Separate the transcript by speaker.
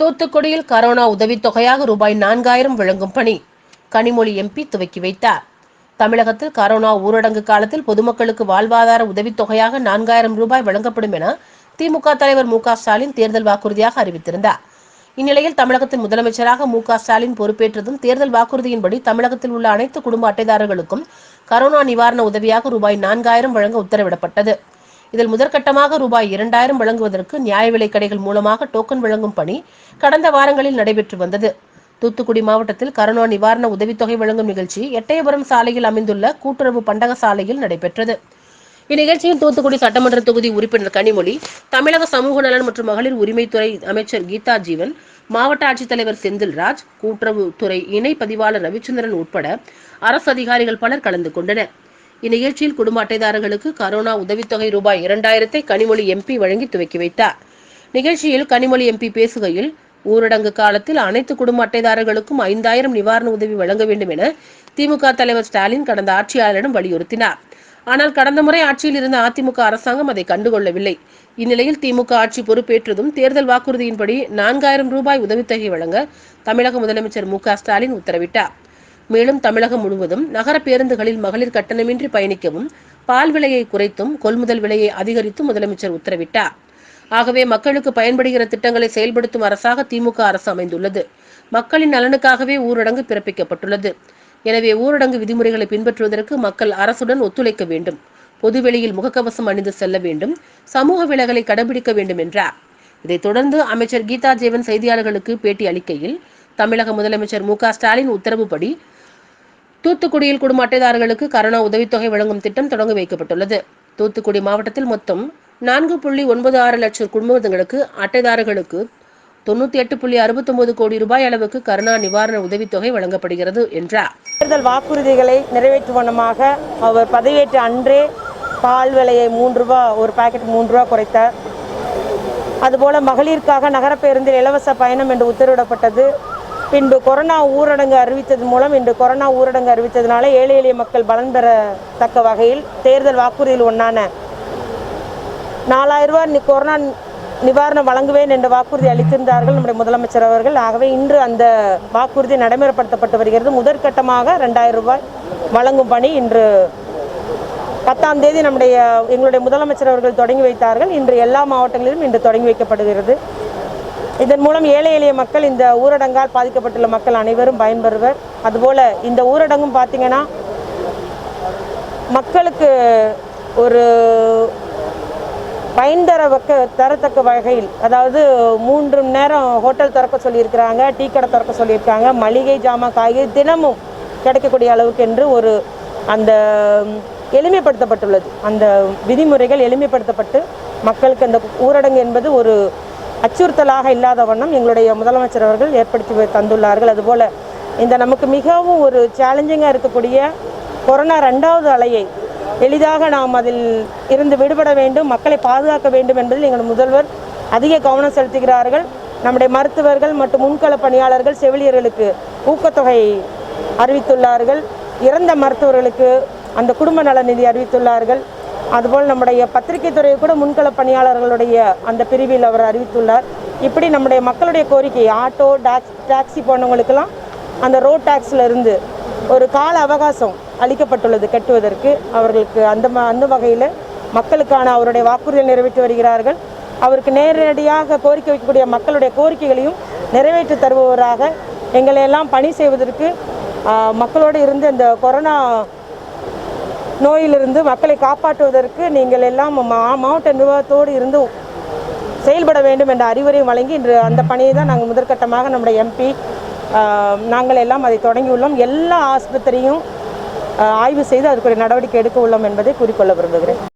Speaker 1: தூத்துக்குடியில் கரோனா உதவித்தொகையாக ரூபாய் நான்காயிரம் வழங்கும் பணி. கனிமொழி எம்பி துவக்கி வைத்தார். தமிழகத்தில் கரோனா ஊரடங்கு காலத்தில் பொதுமக்களுக்கு வாழ்வாதார உதவித்தொகையாக நான்காயிரம் ரூபாய் வழங்கப்படும் என திமுக தலைவர் மு ஸ்டாலின் தேர்தல் வாக்குறுதியாக அறிவித்திருந்தார். இந்நிலையில் தமிழகத்தின் முதலமைச்சராக மு க ஸ்டாலின் பொறுப்பேற்றதும் தேர்தல் வாக்குறுதியின்படி தமிழகத்தில் உள்ள அனைத்து குடும்ப அட்டைதாரர்களுக்கும் கரோனா நிவாரண உதவியாக ரூபாய் நான்காயிரம் வழங்க உத்தரவிடப்பட்டது. இதில் முதற்கட்டமாக ரூபாய் இரண்டாயிரம் வழங்குவதற்கு நியாய விலை கடைகள் மூலமாக டோக்கன் வழங்கும் பணி கடந்த வாரங்களில் நடைபெற்று வந்தது. தூத்துக்குடி மாவட்டத்தில் கரோனா நிவாரண உதவித்தொகை வழங்கும் நிகழ்ச்சி எட்டயபுரம் சாலையில் அமைந்துள்ள கூட்டுறவு பண்டக சாலையில் நடைபெற்றது. இந்நிகழ்ச்சியில் தூத்துக்குடி சட்டமன்ற தொகுதி உறுப்பினர் கனிமொழி தமிழக சமூக நலன் மற்றும் மகளிர் உரிமைத்துறை அமைச்சர் கீதா ஜீவன் மாவட்ட ஆட்சித்தலைவர் செந்தில்ராஜ் கூட்டுறவுத்துறை இணை பதிவாளர் ரவிச்சந்திரன் உட்பட அரசு அதிகாரிகள் பலர் கலந்து கொண்டனர். இந்நிகழ்ச்சியில் குடும்ப அட்டைதாரர்களுக்கு கரோனா உதவித்தொகை ரூபாய் இரண்டாயிரத்தை கனிமொழி எம்பி வழங்கி துவக்கி வைத்தார். நிகழ்ச்சியில் கனிமொழி எம்பி பேசுகையில் ஊரடங்கு காலத்தில் அனைத்து குடும்ப அட்டைதாரர்களுக்கும் ஐந்தாயிரம் நிவாரண உதவி வழங்க வேண்டும் என திமுக தலைவர் ஸ்டாலின் கடந்த ஆட்சியாளரிடம் வலியுறுத்தினார். ஆனால் கடந்த முறை ஆட்சியில் இருந்த அதிமுக அரசாங்கம் அதை கண்டுகொள்ளவில்லை. இந்நிலையில் திமுக ஆட்சி பொறுப்பேற்றதும் தேர்தல் வாக்குறுதியின்படி நான்காயிரம் ரூபாய் உதவித்தொகை வழங்க தமிழக முதலமைச்சர் மு க ஸ்டாலின் உத்தரவிட்டார். மேலும் தமிழகம் முழுவதும் நகர பேருந்துகளில் மகளிர் கட்டணமின்றி பயணிக்கவும் பால் விலையை குறைத்தும் கொள்முதல் விலையை அதிகரித்தும் முதலமைச்சர் உத்தரவிட்டார். ஆகவே மக்களுக்கு பயன்படுகிற திட்டங்களை செயல்படுத்தும் அரசாக திமுக அரசு அமைந்துள்ளது. மக்களின் நலனுக்காகவே ஊரடங்கு பிறப்பிக்கப்பட்டுள்ளது. எனவே ஊரடங்கு விதிமுறைகளை பின்பற்றுவதற்கு மக்கள் அரசுடன் ஒத்துழைக்க வேண்டும். பொதுவெளியில் முகக்கவசம் அணிந்து செல்ல வேண்டும். சமூக விலகலை கடைபிடிக்க வேண்டும் என்றார். இதைத் தொடர்ந்து அமைச்சர் கீதா ஜீவன் செய்தியாளர்களுக்கு பேட்டி அளிக்கையில் தமிழக முதலமைச்சர் மு ஸ்டாலின் உத்தரவுப்படி தூத்துக்குடியில் குடும்ப அட்டைதாரர்களுக்கு கரோனா உதவித்தொகை வழங்கும் திட்டம் தொடங்கி வைக்கப்பட்டுள்ளது. தூத்துக்குடி மாவட்டத்தில் மொத்தம் நான்கு புள்ளி ஒன்பது ஆறு லட்சம் குடும்பங்களுக்கு அட்டைதாரர்களுக்கு தொண்ணூத்தி எட்டு புள்ளி அறுபத்தொன்பது கோடி ரூபாய் அளவுக்கு கருணா நிவாரண உதவித்தொகை வழங்கப்படுகிறது என்றார்.
Speaker 2: தேர்தல் வாக்குறுதிகளை நிறைவேற்றுவனமாக வண்ணமாக அவர் பதவியேற்ற அன்றே பால் விலையை மூன்று ரூபா ஒரு பாக்கெட் மூன்று ரூபா குறைத்தார். அதுபோல மகளிருக்காக நகர பேருந்தில் இலவச பயணம் என்று உத்தரவிடப்பட்டது. பின்பு கொரோனா ஊரடங்கு அறிவித்தது மூலம் இன்று கொரோனா ஊரடங்கு அறிவித்ததுனால ஏழை எளிய மக்கள் பலன் பெறத்தக்க வகையில் தேர்தல் வாக்குறுதியில் ஒன்றான நாலாயிரம் ரூபாய் கொரோனா நிவாரணம் வழங்குவேன் என்ற வாக்குறுதி அளித்திருந்தார்கள் நம்முடைய முதலமைச்சர் அவர்கள். ஆகவே இன்று அந்த வாக்குறுதி நடைமுறைப்படுத்தப்பட்டு வருகிறது. முதற்கட்டமாக ரெண்டாயிரம் ரூபாய் வழங்கும் பணி இன்று பத்தாம் தேதி நம்முடைய எங்களுடைய முதலமைச்சர் அவர்கள் தொடங்கி வைத்தார்கள். இன்று எல்லா மாவட்டங்களிலும் இன்று தொடங்கி வைக்கப்படுகிறது. இதன் மூலம் ஏழை எளிய மக்கள் இந்த ஊரடங்கால் பாதிக்கப்பட்டுள்ள மக்கள் அனைவரும் பயன்பெறுவர். அதுபோல் இந்த ஊரடங்கும் பார்த்திங்கன்னா மக்களுக்கு ஒரு பயன் தர வக்க தரத்தக்க வகையில் அதாவது மூன்று மணி நேரம் ஹோட்டல் திறக்க சொல்லியிருக்கிறாங்க டீ கடை திறக்க சொல்லியிருக்காங்க மளிகை ஜாமான் காய்கறி தினமும் கிடைக்கக்கூடிய அளவுக்கு என்று ஒரு அந்த எளிமைப்படுத்தப்பட்டுள்ளது. அந்த விதிமுறைகள் எளிமைப்படுத்தப்பட்டு மக்களுக்கு அந்த ஊரடங்கு என்பது ஒரு அச்சுறுத்தலாக இல்லாத வண்ணம் எங்களுடைய முதலமைச்சர் அவர்கள் ஏற்படுத்தி தந்துள்ளார்கள். அதுபோல் இந்த நமக்கு மிகவும் ஒரு சேலஞ்சிங்காக இருக்கக்கூடிய கொரோனா ரெண்டாவது அலையை எளிதாக நாம் அதில் இருந்து விடுபட வேண்டும் மக்களை பாதுகாக்க வேண்டும் என்பதில் எங்கள் முதல்வர் அதிக கவனம் செலுத்துகிறார்கள். நம்முடைய மருத்துவர்கள் மற்றும் முன்கள பணியாளர்கள் செவிலியர்களுக்கு ஊக்கத்தொகை அறிவித்துள்ளார்கள். இறந்த மருத்துவர்களுக்கு அந்த குடும்ப நல நிதி அறிவித்துள்ளார்கள். அதுபோல் நம்முடைய பத்திரிகை துறையை கூட முன்கள பணியாளர்களுடைய அந்த பிரிவில் அவர் அறிவித்துள்ளார். இப்படி நம்முடைய மக்களுடைய கோரிக்கை ஆட்டோ டாக்ஸ் டாக்ஸி போனவங்களுக்கெல்லாம் அந்த ரோட் டேக்ஸிலிருந்து இருந்து ஒரு கால அவகாசம் அளிக்கப்பட்டுள்ளது கட்டுவதற்கு. அவர்களுக்கு அந்த ம- அந்த வகையில் மக்களுக்கான அவருடைய வாக்குறுதியை நிறைவேற்றி வருகிறார்கள். அவருக்கு நேரடியாக கோரிக்கை வைக்கக்கூடிய மக்களுடைய கோரிக்கைகளையும் நிறைவேற்றி தருபவராக எங்களையெல்லாம் பணி செய்வதற்கு மக்களோடு இருந்து இந்த கொரோனா நோயிலிருந்து மக்களை காப்பாற்றுவதற்கு நீங்கள் எல்லாம் மா- மாவட்ட நிர்வாகத்தோடு இருந்து செயல்பட வேண்டும் என்ற அறிவுரை வழங்கி இன்று அந்த பணியை தான் நாங்கள் முதற்கட்டமாக நம்முடைய எம்பி நாங்கள் எல்லாம் அதை தொடங்கியுள்ளோம். எல்லா ஆஸ்பத்திரியும் ஆய்வு செய்து அதற்குரிய நடவடிக்கை எடுக்க உள்ளோம் என்பதை கூறிக்கொள்ள விரும்புகிறேன்.